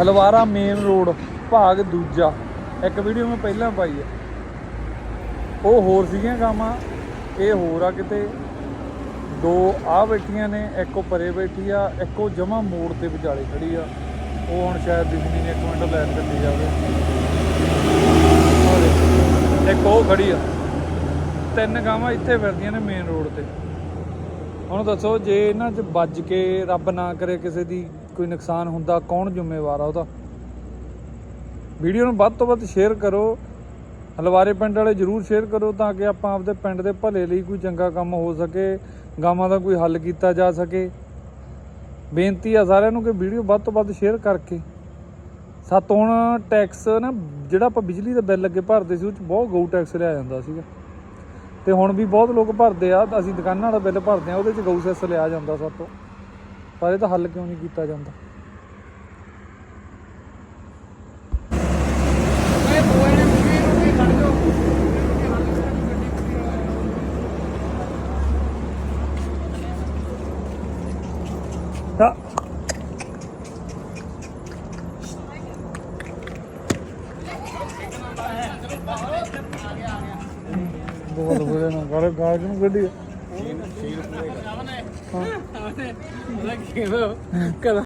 Halwara main road, ਭਾਗ ਦੂਜਾ। ਇੱਕ ਵੀਡੀਓ ਮੈਂ ਪਹਿਲਾਂ ਪਾਈ ਹੈ ਉਹ ਹੋਰ ਸੀਗੀਆਂ ਗਾਵਾਂ, ਇਹ ਹੋਰ ਆ ਕਿਤੇ। ਦੋ ਆ ਬੈਠੀਆਂ ਨੇ, ਇੱਕ ਉਹ ਪਰੇ ਬੈਠੀ ਆ, ਇੱਕ ਉਹ ਜਮਾ ਮੋੜ ਤੇ ਵਿਚਾਲੇ ਖੜੀ ਆ। ਉਹ ਹੁਣ ਸ਼ਾਇਦ ਦਿਖਦੀ ਨਹੀਂ, ਇੱਕ ਮਿੰਟ ਲੈਣ ਕੱਢੀ ਜਾਵੇ। ਇੱਕ ਉਹ ਖੜੀ ਆ। ਤਿੰਨ ਗਾਵਾਂ ਇੱਥੇ ਫਿਰਦੀਆਂ ਨੇ ਮੇਨ ਰੋਡ ਤੇ। ਹੁਣ ਦੱਸੋ, ਜੇ ਇਹਨਾਂ 'ਚ ਵੱਜ ਕੇ ਰੱਬ ਨਾ ਕਰੇ ਕਿਸੇ ਦੀ ਕੋਈ ਨੁਕਸਾਨ ਹੁੰਦਾ, ਕੌਣ ਜ਼ਿੰਮੇਵਾਰ ਆ ਉਹਦਾ? ਵੀਡੀਓ ਨੂੰ ਵੱਧ ਤੋਂ ਵੱਧ ਸ਼ੇਅਰ ਕਰੋ। ਹਲਵਾਰੇ ਪਿੰਡ ਵਾਲੇ ਜਰੂਰ ਸ਼ੇਅਰ ਕਰੋ ਤਾਂ ਕਿ ਆਪਾਂ ਆਪਦੇ ਪਿੰਡ ਦੇ ਭਲੇ ਲਈ ਕੋਈ ਚੰਗਾ ਕੰਮ ਹੋ ਸਕੇ, ਗਾਵਾਂ ਦਾ ਕੋਈ ਹੱਲ ਕੀਤਾ ਜਾ ਸਕੇ। ਬੇਨਤੀ ਆ ਸਾਰਿਆਂ ਨੂੰ ਕਿ ਵੀਡੀਓ ਵੱਧ ਤੋਂ ਵੱਧ ਸ਼ੇਅਰ ਕਰਕੇ। ਸਾਤੋਂ ਹੁਣ ਟੈਕਸ ਨਾ, ਜਿਹੜਾ ਆਪਾਂ ਬਿਜਲੀ ਦਾ ਬਿੱਲ ਅੱਗੇ ਭਰਦੇ ਸੀ, ਉਹ ਚ ਬਹੁਤ ਗਊ ਟੈਕਸ ਲਿਆ ਜਾਂਦਾ ਸੀਗਾ। ਤੇ ਹੁਣ ਵੀ ਬਹੁਤ ਲੋਕ ਭਰਦੇ ਆ, ਅਸੀਂ ਦੁਕਾਨਾਂ ਵਾਲਾ ਬਿੱਲ ਭਰਦੇ ਆ, ਉਹਦੇ ਚ ਗਊ ਸੈਸ ਲਿਆ ਜਾਂਦਾ ਸਾਤੋਂ ਪਰ ਇਹਦਾ ਹੱਲ ਕਿਉਂ ਨਹੀਂ ਕੀਤਾ ਜਾਂਦਾ? ਤਾਂ ਬਹੁਤ ਬੁਰੇ ਨਾ ਕਰ ਗਾਜ ਨੂੰ ਗੱਡੀ ਕਿਵੇਂ